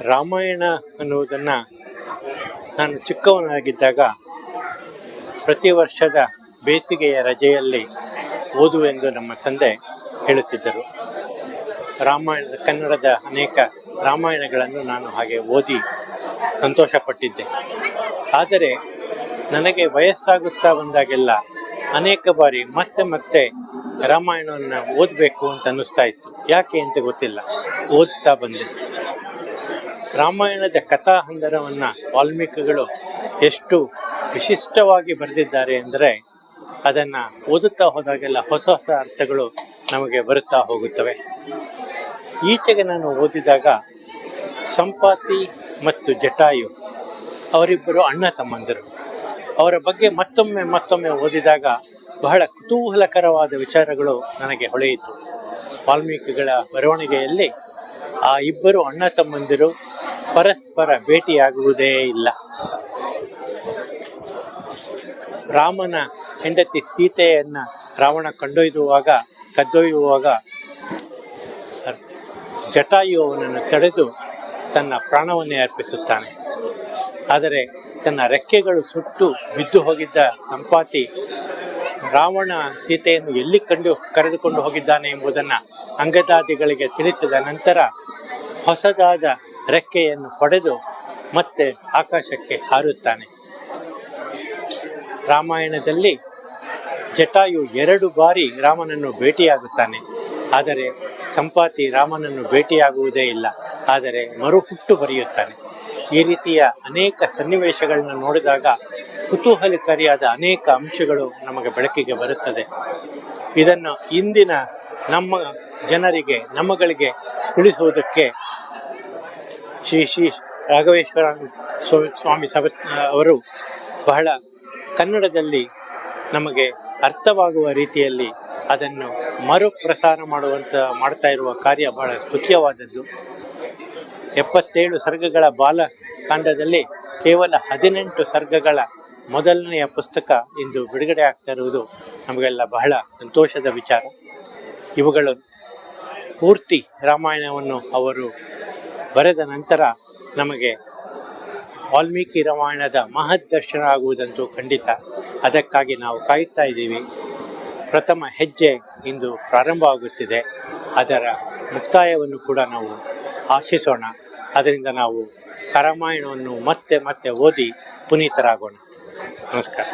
ರಾಮಾಯಣ ಅನ್ನುವುದನ್ನು ನಾನು ಚಿಕ್ಕವನಾಗಿದ್ದಾಗ ಪ್ರತಿ ವರ್ಷದ ಬೇಸಿಗೆಯ ರಜೆಯಲ್ಲಿ ಓದುವೆಂದು ನಮ್ಮ ತಂದೆ ಹೇಳುತ್ತಿದ್ದರು. ರಾಮಾಯಣದ, ಕನ್ನಡದ ಅನೇಕ ರಾಮಾಯಣಗಳನ್ನು ನಾನು ಹಾಗೆ ಓದಿ ಸಂತೋಷಪಟ್ಟಿದ್ದೆ. ಆದರೆ ನನಗೆ ವಯಸ್ಸಾಗುತ್ತಾ ಬಂದಾಗೆಲ್ಲ ಅನೇಕ ಬಾರಿ ಮತ್ತೆ ಮತ್ತೆ ರಾಮಾಯಣವನ್ನು ಓದಬೇಕು ಅಂತ ಅನ್ನಿಸ್ತಾ ಇತ್ತು. ಯಾಕೆ ಅಂತ ಗೊತ್ತಿಲ್ಲ. ಓದುತ್ತಾ ಬಂದೆ. ರಾಮಾಯಣದ ಕಥಾ ಹಂದರವನ್ನು ವಾಲ್ಮೀಕಿಗಳು ಎಷ್ಟು ವಿಶಿಷ್ಟವಾಗಿ ಬರೆದಿದ್ದಾರೆ ಅಂದರೆ ಅದನ್ನು ಓದುತ್ತಾ ಹೋದಾಗೆಲ್ಲ ಹೊಸ ಹೊಸ ಅರ್ಥಗಳು ನಮಗೆ ಬರುತ್ತಾ ಹೋಗುತ್ತವೆ. ಈಚೆಗೆ ನಾನು ಓದಿದಾಗ ಸಂಪಾತಿ ಮತ್ತು ಜಟಾಯು ಅವರಿಬ್ಬರು ಅಣ್ಣ ತಮ್ಮಂದಿರು. ಅವರ ಬಗ್ಗೆ ಮತ್ತೊಮ್ಮೆ ಮತ್ತೊಮ್ಮೆ ಓದಿದಾಗ ಬಹಳ ಕುತೂಹಲಕರವಾದ ವಿಚಾರಗಳು ನನಗೆ ಹೊಳೆಯಿತು. ವಾಲ್ಮೀಕಿಗಳ ಬರವಣಿಗೆಯಲ್ಲಿ ಆ ಇಬ್ಬರು ಅಣ್ಣ ತಮ್ಮಂದಿರು ಪರಸ್ಪರ ಭೇಟಿಯಾಗುವುದೇ ಇಲ್ಲ. ರಾಮನ ಹೆಂಡತಿ ಸೀತೆಯನ್ನು ರಾವಣ ಕಂಡೊಯ್ದುವಾಗ ಕದ್ದೊಯ್ಯುವಾಗ ಜಟಾಯು ಅವನನ್ನು ತಡೆದು ತನ್ನ ಪ್ರಾಣವನ್ನೇ ಅರ್ಪಿಸುತ್ತಾನೆ. ಆದರೆ ತನ್ನ ರೆಕ್ಕೆಗಳು ಸುಟ್ಟು ಬಿದ್ದು ಹೋಗಿದ್ದ ಸಂಪಾತಿ ರಾವಣ ಸೀತೆಯನ್ನು ಎಲ್ಲಿ ಕಂಡು ಕರೆದುಕೊಂಡು ಹೋಗಿದ್ದಾನೆ ಎಂಬುದನ್ನು ಅಂಗದಾದಿಗಳಿಗೆ ತಿಳಿಸಿದ ನಂತರ ಹೊಸದಾದ ರೆಕ್ಕೆಯನ್ನು ಪಡೆದು ಮತ್ತೆ ಆಕಾಶಕ್ಕೆ ಹಾರುತ್ತಾನೆ. ರಾಮಾಯಣದಲ್ಲಿ ಜಟಾಯು ಎರಡು ಬಾರಿ ರಾಮನನ್ನು ಭೇಟಿಯಾಗುತ್ತಾನೆ. ಆದರೆ ಸಂಪಾತಿ ರಾಮನನ್ನು ಭೇಟಿಯಾಗುವುದೇ ಇಲ್ಲ. ಆದರೆ ಮರುಹುಟ್ಟು ಬರೆಯುತ್ತಾನೆ. ಈ ರೀತಿಯ ಅನೇಕ ಸನ್ನಿವೇಶಗಳನ್ನು ನೋಡಿದಾಗ ಕುತೂಹಲಕಾರಿಯಾದ ಅನೇಕ ಅಂಶಗಳು ನಮಗೆ ಬೆಳಕಿಗೆ ಬರುತ್ತದೆ. ಇದನ್ನು ಇಂದಿನ ನಮ್ಮ ಜನರಿಗೆ, ನಮ್ಮಗಳಿಗೆ ತಿಳಿಸುವುದಕ್ಕೆ ಶ್ರೀ ಶ್ರೀ ರಾಘವೇಶ್ವರ ಸ್ವಾಮಿ ಸ್ವಾಮಿ ಸವ ಅವರು ಬಹಳ ಕನ್ನಡದಲ್ಲಿ ನಮಗೆ ಅರ್ಥವಾಗುವ ರೀತಿಯಲ್ಲಿ ಅದನ್ನು ಮರುಪ್ರಸಾರ ಮಾಡುವಂಥ ಮಾಡ್ತಾ ಇರುವ ಕಾರ್ಯ ಬಹಳ ಸ್ತುತ್ಯವಾದದ್ದು. ಎಪ್ಪತ್ತೇಳು ಸರ್ಗಗಳ ಬಾಲಕಾಂಡದಲ್ಲಿ ಕೇವಲ ಹದಿನೆಂಟು ಸರ್ಗಗಳ ಮೊದಲನೆಯ ಪುಸ್ತಕ ಇಂದು ಬಿಡುಗಡೆ ಆಗ್ತಾ ಇರುವುದು ನಮಗೆಲ್ಲ ಬಹಳ ಸಂತೋಷದ ವಿಚಾರ. ಇವುಗಳು ಪೂರ್ತಿ ರಾಮಾಯಣವನ್ನು ಅವರು ಬರೆದ ನಂತರ ನಮಗೆ ವಾಲ್ಮೀಕಿ ರಾಮಾಯಣದ ಮಹದ್ ದರ್ಶನ ಆಗುವುದಂತೂ ಖಂಡಿತ. ಅದಕ್ಕಾಗಿ ನಾವು ಕಾಯುತ್ತಾ ಇದ್ದೀವಿ. ಪ್ರಥಮ ಹೆಜ್ಜೆ ಇಂದು ಪ್ರಾರಂಭ ಆಗುತ್ತಿದೆ. ಅದರ ಮುಕ್ತಾಯವನ್ನು ಕೂಡ ನಾವು ಆಶಿಸೋಣ. ಅದರಿಂದ ನಾವು ರಾಮಾಯಣವನ್ನು ಮತ್ತೆ ಮತ್ತೆ ಓದಿ ಪುನೀತರಾಗೋಣ. ನಮಸ್ಕಾರ.